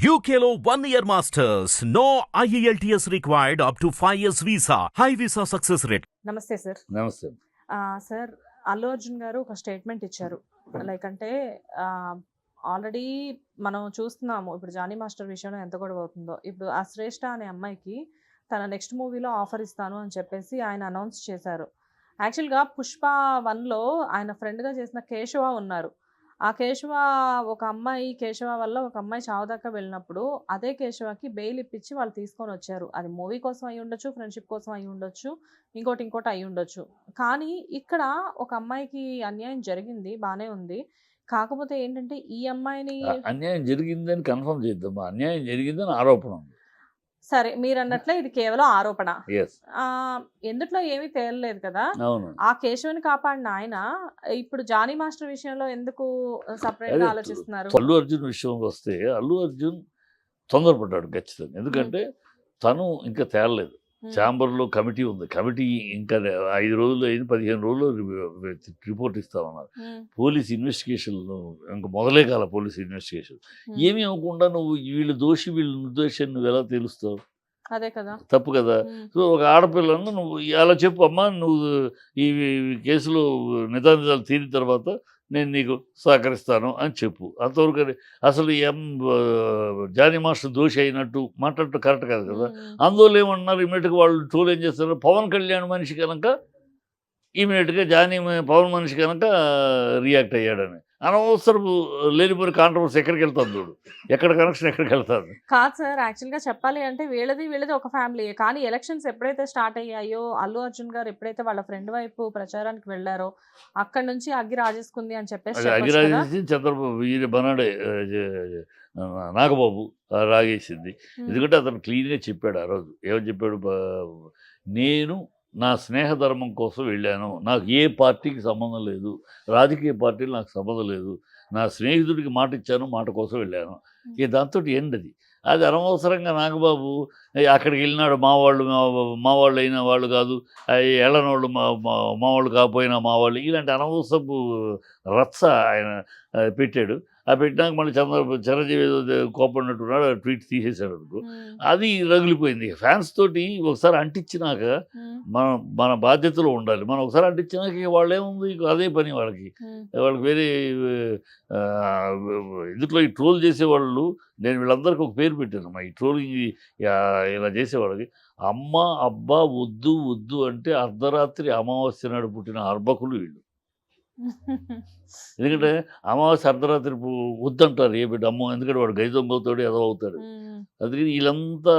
One year masters. No E IELTS required up to 5 years visa. High visa success rate. నమస్తే sir నమస్తే sir Allu Arjun గారు ఒక statement ఇచ్చారు like అంటే already మనం చూస్తున్నాము ఇప్పుడు జానీ మాస్టర్ విషయంలో ఎంత గొడవ అవుతుందో ఇప్పుడు ఆ శ్రేష్ఠ అనే అమ్మాయికి తన నెక్స్ట్ మూవీలో ఆఫర్ ఇస్తాను అని చెప్పేసి ఆయన అనౌన్స్ చేశారు యాక్చువల్గా పుష్ప వన్లో ఆయన ఫ్రెండ్గా చేసిన కేశవ ఉన్నారు ఆ కేశవ ఒక అమ్మాయి కేశవ వల్ల ఒక అమ్మాయి చావదాకా వెళ్ళినప్పుడు అదే కేశవకి బెయిల్ ఇప్పించి వాళ్ళు తీసుకొని వచ్చారు. అది మూవీ కోసం అయి ఉండొచ్చు ఫ్రెండ్షిప్ కోసం అయి ఉండొచ్చు ఇంకోటి ఇంకోటి అయి ఉండొచ్చు. కానీ ఇక్కడ ఒక అమ్మాయికి అన్యాయం జరిగింది బాగానే ఉంది. కాకపోతే ఏంటంటే ఈ అమ్మాయిని అన్యాయం జరిగిందని కన్ఫర్మ్ చేద్దాం అన్యాయం జరిగిందని ఆరోపణ ఉంది. సరే మీరు అన్నట్లే ఇది కేవలం ఆరోపణ. ఎందుట్లో ఏమీ తేలలేదు కదా? అవును. ఆ కేశవుని కాపాడిన ఆయన ఇప్పుడు జానీ మాస్టర్ విషయంలో ఎందుకు సపరేట్ ఆలోచిస్తున్నారు? అల్లు అర్జున్ విషయం వస్తే అల్లు అర్జున్ తొందరపడ్డాడు ఖచ్చితంగా. ఎందుకంటే తను ఇంకా తేలలేదు. ఛాంబర్లో కమిటీ ఉంది. కమిటీ ఇంకా ఐదు రోజులు అయింది పదిహేను రోజులు రిపోర్ట్ ఇస్తామన్నారు. పోలీస్ ఇన్వెస్టిగేషన్ ఇంకా మొదలే కాల పోలీస్ ఇన్వెస్టిగేషన్. ఏమీ అవ్వకుండా నువ్వు వీళ్ళు దోషి వీళ్ళు నిర్దోషి నువ్వు ఎలా తెలుస్తావు? అదే కదా. తప్పు కదా. సో ఒక ఆడపిల్లను నువ్వు అలా చెప్పు అమ్మా నువ్వు ఈ ఈ కేసులో నిజానిజాలు తీరిన తర్వాత నేను నీకు సహకరిస్తాను అని చెప్పు. అంతవరకు అసలు ఎం జానీ మాస్టర్ దోషి అయినట్టు మాట్లాడటం కరెక్ట్ కాదు కదా. ఉమ్, అందువల్ల ఏమన్నారు ఇమీడియట్గా వాళ్ళు టోల్ ఏం చేస్తారు? పవన్ కళ్యాణ్ మనిషి కనుక ఇమీడియట్గా జానీ పవన్ మనిషి కనుక రియాక్ట్ అయ్యాడని. అనవసరపు లేనిపోయిన కాంట్రవర్సీ ఎక్కడికి వెళ్తాను చూడు? ఎక్కడ కనెక్షన్ ఎక్కడికి వెళ్తాను కాదు సార్ యాక్చువల్గా చెప్పాలి అంటే వీళ్ళది వీళ్ళది ఒక ఫ్యామిలీ కానీ ఎలక్షన్స్ ఎప్పుడైతే స్టార్ట్ అయ్యాయో అల్లు అర్జున్ గారు ఎప్పుడైతే వాళ్ళ ఫ్రెండ్ వైపు ప్రచారానికి వెళ్ళారో అక్కడ నుంచి అగ్గి రాజేసుకుంది అని చెప్పేసి కదా? అగిరాజేసి చంద్రబాబు వీరి బనాడే నాగబాబు రాగేసింది. ఎందుకంటే అతను క్లీన్గా చెప్పాడు ఆ రోజు. ఏమని చెప్పాడు? నేను నా స్నేహ ధర్మం కోసం వెళ్ళాను. నాకు ఏ పార్టీకి సంబంధం లేదు. రాజకీయ పార్టీలు నాకు సంబంధం లేదు. నా స్నేహితుడికి మాట ఇచ్చాను మాట కోసం వెళ్ళాను. ఇక దాంతో ఎండ్ అది అది అనవసరంగా నాగబాబు "ఏ, అక్కడికి వెళ్ళినాడు మా వాళ్ళు మా- వాళ్ళు అయిన వాళ్ళు కాదు ఎళ్ళనోళ్ళు మా మా- మా వాళ్ళు కాకపోయినా మా వాళ్ళు. ఇలాంటి అనవసరపు రచ్చ ఆయన పెట్టాడు. ఆ పెట్టినాక మళ్ళీ చంద్ర చిరంజీవి కోపడినట్టున్నాడు ఆ ట్వీట్ తీసేశాడు అనుకో. అది రగిలిపోయింది. ఫ్యాన్స్ తోటి ఒకసారి అంటించినాక మన మన బాధ్యతలో ఉండాలి. మనం ఒకసారి అంటించినాక ఇక వాళ్ళు ఏముంది? ఇక అదే పని వాళ్ళకి. వాళ్ళకి వేరే ఇందులో ఈ ట్రోల్ చేసేవాళ్ళు? నేను వీళ్ళందరికీ ఒక పేరు పెట్టాను. మా ఈ ట్రోలింగ్ ఇలా చేసేవాళ్ళకి. అమ్మ అబ్బా వద్దు వద్దు అంటే అర్ధరాత్రి అమావాస్య నాడు పుట్టిన అర్భకులు వీళ్ళు. ఎందుకంటే అమావాస్య అర్ధరాత్రి వద్దంటారు ఏ బిడ్డ అమ్మ ఎందుకంటే వాడు గైదొంగ అవుతాడు ఏదో అవుతాడు. అందుకని వీళ్ళంతా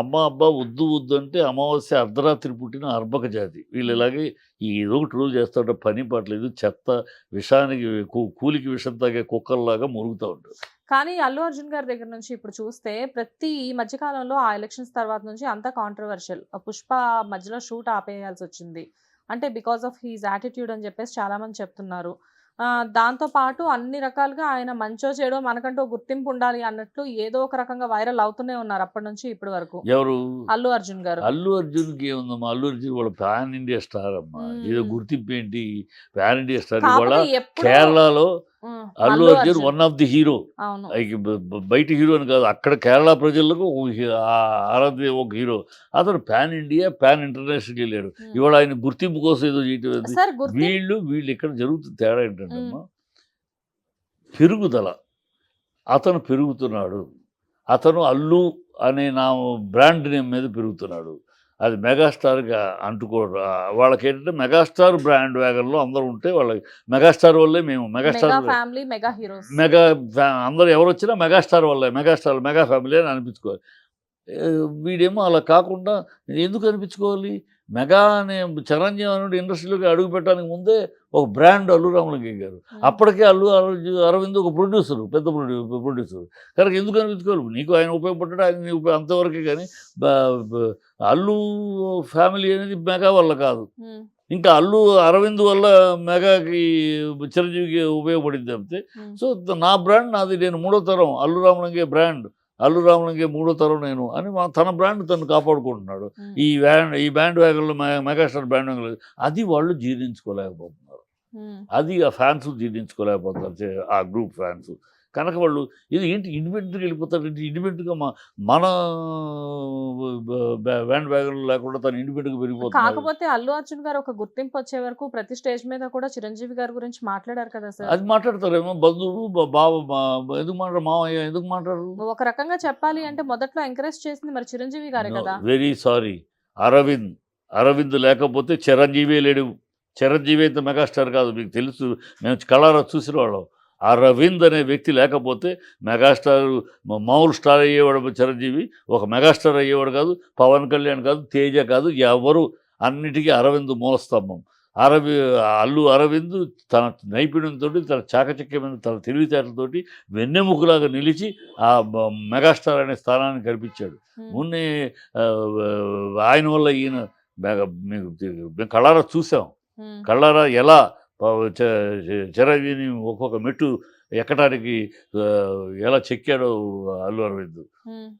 అమ్మ అబ్బా వద్దు వద్దు అంటే అమావాస్య అర్ధరాత్రి పుట్టిన అర్భక జాతి. వీళ్ళు ఇలాగే ఈ ఏదో ఒకటి రూల్ చేస్తుంటే పని పట్టలేదు చెత్త విషానికి కూలికి విషం తాగే కుక్కల్లాగా మురుగుతూ ఉంటారు. కానీ అల్లు అర్జున్ గారి దగ్గర నుంచి ఇప్పుడు చూస్తే ప్రతి ఈ మధ్యకాలంలో ఆ ఎలక్షన్స్ తర్వాత నుంచి అంతా కాంట్రవర్షియల్ పుష్ప మధ్యలో షూట్ ఆపేయాల్సి వచ్చింది. అంటే బికాస్ ఆఫ్ హీజ్ యాటిట్యూడ్ అని చెప్పేసి చాలా మంది చెప్తున్నారు. ఆ, దాంతో పాటు అన్ని రకాలుగా ఆయన మంచో చెడో మనకంటూ గుర్తింపు ఉండాలి అన్నట్లు ఏదో ఒక రకంగా వైరల్ అవుతూనే ఉన్నారు అప్పటి నుంచి ఇప్పటి వరకు. ఎవరు? అల్లు అర్జున్ గారు. అల్లు అర్జున్కి ఏముందమ్మా అల్లు అర్జున్ వాళ్ళ ప్యాన్ ఇండియా స్టార్ అమ్మా. మ్మ్. ఏదో గుర్తింపు ఏంటి? ప్యాన్ ఇండియా స్టార్ ఇవాళ కేరళలో Allu Arjun one of the hero బయట హీరో అని కాదు అక్కడ కేరళ ప్రజలకు ఆరాధ్య ఒక హీరో అతను పాన్ ఇండియా పాన్ ఇంటర్నేషనల్కి వెళ్ళాడు. ఇవాళ ఆయన గుర్తింపు కోసం ఏదో చేయటం వీళ్ళు వీళ్ళు ఇక్కడ జరుగుతున్న తేడా ఏంటంటే పెరుగుదల. అతను పెరుగుతున్నాడు. అతను అల్లు అనే నా బ్రాండ్ నేమ్ మీద పెరుగుతున్నాడు. అది మెగాస్టార్గా అంటుకోడు ఆ, వాళ్ళకి ఏంటంటే మెగాస్టార్ బ్రాండ్ వ్యాగన్లో అందరూ ఉంటే వాళ్ళకి మెగాస్టార్ వల్లే మేము mega megastar family mega heroes. Mega అందరూ ఎవరు వచ్చినా మెగాస్టార్ వల్లే మెగాస్టార్ మెగా ఫ్యామిలీ అని అనిపించుకోవాలి వీడేమో అలా కాకుండా ఎందుకు అనిపించుకోవాలి? మెగా అనే చిరంజీవి అనే ఇండస్ట్రీలోకి అడుగు పెట్టడానికి ముందే ఒక బ్రాండ్ అల్లు రామలింగయ్య గారు అప్పటికే అల్లు అరవింద్ అరవింద్ ఒక ప్రొడ్యూసర్ పెద్ద ప్రొడ్యూ ప్రొడ్యూసర్ కనుక ఎందుకు అనిపించుకోవాలి నీకు ఆయన ఉపయోగపడ్డాడు ఆయన ఉపయోగ- అంతవరకే కానీ అల్లు ఫ్యామిలీ అనేది మెగా వల్ల కాదు. ఇంకా అల్లు అరవింద్ వల్ల మెగాకి చిరంజీవికి ఉపయోగపడింది తప్పితే సో నా బ్రాండ్ నాది నేను మూడో తరం అల్లు రామలింగే బ్రాండ్. అల్లు రామలింగే మూడో తరం నేను అని మా- తన బ్రాండ్ తను కాపాడుకుంటున్నాడు. ఈ బ్యాండ్ ఈ బ్యాండ్ వ్యాగన్లో మెగాస్టార్ బ్యాండ్ వ్యాగన్లో అది వాళ్ళు జీర్ణించుకోలేకపోతున్నారు. అది ఆ ఫ్యాన్స్ జీర్ణించుకోలేకపోతున్నారు. చే- ఆ గ్రూప్ ఫ్యాన్స్ కనుక వాళ్ళు ఇది ఏంటి ఇండిపెండెంట్గా వెళ్ళిపోతారు? ఏంటి ఇండిపెండెంట్గా మా మన బ్యాండ్ బ్యాగులు లేకుండా తను ఇండిపెండెంట్గా పెరిగిపోతున్నారు. కాకపోతే అల్లు అర్జున్ గారు ఒక గుర్తింపు వచ్చే వరకు ప్రతి స్టేజ్ మీద కూడా చిరంజీవి గారి గురించి మాట్లాడారు కదా సార్? అది మాట్లాడతారేమో బంధువులు బా- బావ ఎందుకు మాట్లాడరు మావయ్య ఎందుకు మాట్లాడరు? ఒక రకంగా చెప్పాలి అంటే మొదట్లో ఎంకరేజ్ చేసింది మరి చిరంజీవి గారే కదా? Very sorry. అరవింద్ అరవింద్ లేకపోతే చిరంజీవి లేడు. చిరంజీవి అయితే మెగాస్టార్ కాదు మీకు తెలుసు. మేము కళారా చూసిన వాళ్ళం. అరవింద్ అనే వ్యక్తి లేకపోతే మెగాస్టార్ మామూలు స్టార్ అయ్యేవాడు చిరంజీవి ఒక మెగాస్టార్ అయ్యేవాడు కాదు పవన్ కళ్యాణ్ కాదు తేజ కాదు ఎవరు అన్నిటికీ అరవింద్ మూలస్తంభం. అరవి అల్లు అరవింద్ తన నైపుణ్యంతో తన చాకచక్యమైన తన తెలివితేటలతోటి వెన్నెముకలాగా నిలిచి ఆ మెగాస్టార్ అనే స్థానాన్ని కల్పించాడు. ఉమ్, మొన్నే ఆ, ఆయన వల్ల ఈయన మీకు మేము కళ్ళారా చూసాం. కళ్ళారా ఎలా చిరంజీవిని ఒక్కొక్క మెట్టు ఎక్కడానికి ఎలా చెక్కాడో అల్లు అరవింద్.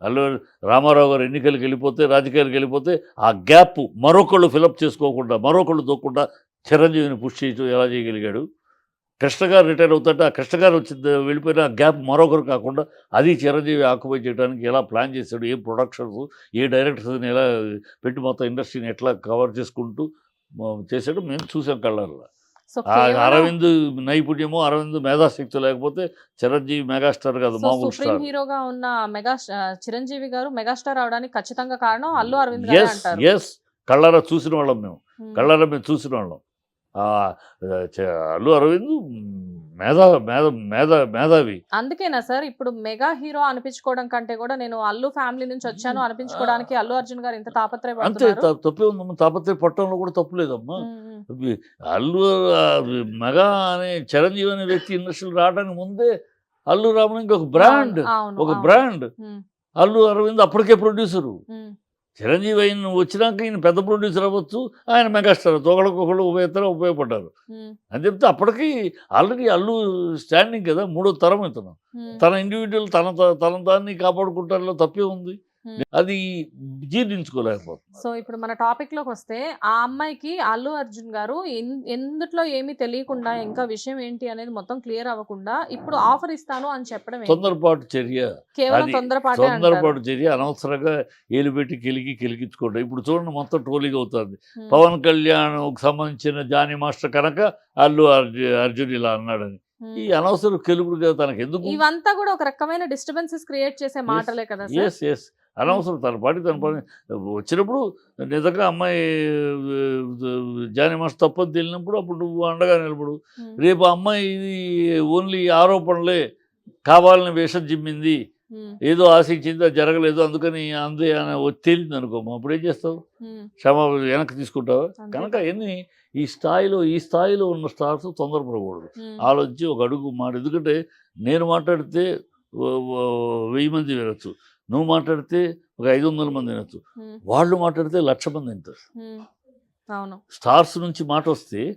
అల్లు రామారావు గారు ఎన్నికలకు వెళ్ళిపోతే రాజకీయాలకు వెళ్ళిపోతే ఆ గ్యాప్ మరొకళ్ళు ఫిలప్ చేసుకోకుండా మరొకళ్ళు దొక్కకుండా చిరంజీవిని పుష్ చేయటం ఎలా చేయగలిగాడు? కృష్ణ గారు రిటైర్ అవుతుంటే ఆ కృష్ణ గారు వచ్చి వెళ్ళిపోయిన ఆ గ్యాప్ మరొకరు కాకుండా అది చిరంజీవి ఆక్యుపై చేయడానికి ఎలా ప్లాన్ చేశాడు ఏ ప్రొడక్షన్స్ ఏ డైరెక్టర్స్ని ఎలా పెట్టి మొత్తం ఇండస్ట్రీని ఎట్లా కవర్ చేసుకుంటూ చేశాడు మేము చూసాం కళ్ళల్లో అరవింద్ నైపుణ్యమో అరవింద్ మేధాశక్తి లేకపోతే చిరంజీవి మెగాస్టార్ కాదు మామూలు స్టార్. హీరోగా ఉన్న మెగా చిరంజీవి గారు మెగాస్టార్ అవడానికి ఖచ్చితంగా కారణం అల్లు అరవింద్ ఎస్ ఎస్ కళ్ళారా చూసిన వాళ్ళం మేము. కళ్ళారా మేము చూసిన వాళ్ళం. అల్లు అరవింద్ మేధా మేధ మేధ మేధావి. అందుకేనా సార్ ఇప్పుడు మెగా హీరో అనిపించుకోవడం కంటే కూడా నేను అల్లు ఫ్యామిలీ నుంచి వచ్చాను అనిపించుకోవడానికి అల్లు అర్జున్ గారు ఇంత అంతే తాపత్రయపడుతున్నారు త- తప్పే ఉందమ్మా. తాపత్రయ పట్టణంలో కూడా తప్పు అల్లు మెగా అనే చిరంజీవి అనే వ్యక్తి ఇండస్ట్రీలో రావడానికి ముందే అల్లు రామలింగ ఒక బ్రాండ్ ఒక. బ్రాండ్. అల్లు అరవింద్ అప్పటికే ప్రొడ్యూసరు. చిరంజీవి అయిన వచ్చినాక ఈయన పెద్ద ప్రొడ్యూసర్ అవ్వచ్చు ఆయన మెగాస్టార్. ఒకళ్ళకొకళ్ళు ఉపయోగ ఉపయోగపడ్డారు. అని చెప్తే అప్పటికి ఆల్రెడీ అల్లు స్టాండింగ్ కదా మూడో తరం ఇతను. తన ఇండివిజువల్ తన తన దాన్ని కాపాడుకుంటారులో తప్పే ఉంది. అది జీర్ణించుకోలేకపోతుంది సో ఇప్పుడు మన టాపిక్లోకి వస్తే ఆ అమ్మాయికి అల్లు అర్జున్ గారు ఎందుట్లో ఏమీ తెలియకుండా ఇంకా విషయం ఏంటి అనేది మొత్తం క్లియర్ అవ్వకుండా ఇప్పుడు ఆఫర్ ఇస్తాను అని చెప్పడం? తొందరపాటు చర్య. కేవలం తొందరపాటే తొందరపాటు చర్య. అనవసరంగా ఏలు పెట్టి కెలికి కెలికించుకోవడం ఇప్పుడు చూడండి మొత్తం ట్రోలింగ్ అవుతుంది. పవన్ కళ్యాణ్కి సంబంధించిన జానీ మాస్టర్ కనుక అల్లు అర్జున్ ఇలా అన్నాడని. ఈ అనవసరం కెలుపుడుగా తనకు ఎందుకు ఇవంతా కూడా ఒక రకమైన డిస్టర్బెన్సెస్ క్రియేట్ చేసే మాటలే కదా ఎస్ ఎస్ అనవసరం తన పాటి తన పని. వచ్చినప్పుడు నిజంగా అమ్మాయి జానీ మాస్టర్ తప్పని తెలిసినప్పుడు అప్పుడు నువ్వు అండగా నిలబడు. రేపు అమ్మాయి ఇది ఓన్లీ ఆరోపణలే కావాలని వేషం జిమ్మింది ఏదో ఆశించింది అది జరగలేదు అందుకని అందే అని తేలింది అనుకో అప్పుడు ఏం చేస్తావు? క్షమ వెనక్కి తీసుకుంటావా? కనుక ఎన్ని ఈ స్థాయిలో ఈ స్థాయిలో ఉన్న స్టార్స్ తొందరపడకూడదు. ఆలోచించి ఒక అడుగు మాట ఎందుకంటే నేను మాట్లాడితే వెయ్యి మంది వినొచ్చు. నువ్వు మాట్లాడితే ఒక ఐదు వందల మంది వినొచ్చు. వాళ్ళు మాట్లాడితే లక్ష మంది వింటారు. అవును. స్టార్స్ నుంచి మాట వస్తే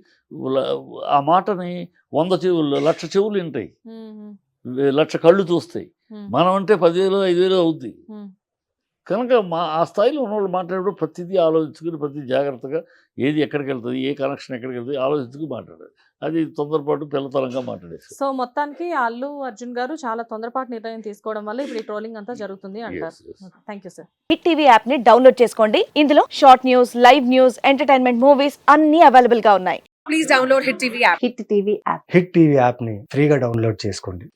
ఆ మాటని వంద చెవులు లక్ష చెవులు వింటాయి. లక్ష కళ్ళు చూస్తాయి. మనం అంటే పదివేలు ఐదు వేలు అవుద్ది. కనుక మా ఆ స్థాయిలో ఉన్నవాళ్ళు మాట్లాడేటప్పుడు ప్రతిదీ ఆలోచించుకుని ప్రతి జాగ్రత్తగా ఏది ఎక్కడికి వెళ్తుంది ఏ కనెక్షన్ ఎక్కడికి వెళ్తుంది ఆలోచించుకుని మాట్లాడాలి అది తొందరపాటు పిల్లతనంగా మాట్లాడేసి సో మొత్తానికి అల్లు అర్జున్ గారు చాలా తొందరపాటు నిర్ణయం తీసుకోవడం వల్ల ఇప్పుడు ఈ ట్రోలింగ్ అంతా జరుగుతుంది అంటారు. Thank you sir Hit TV యాప్ని డౌన్లోడ్ చేసుకోండి. ఇందులో short news live news entertainment movies అన్ని అవైలబుల్గా ఉన్నాయి. Please download Hit TV app. Hit TV app Hit TV యాప్ని ఫ్రీగా డౌన్లోడ్ చేసుకోండి.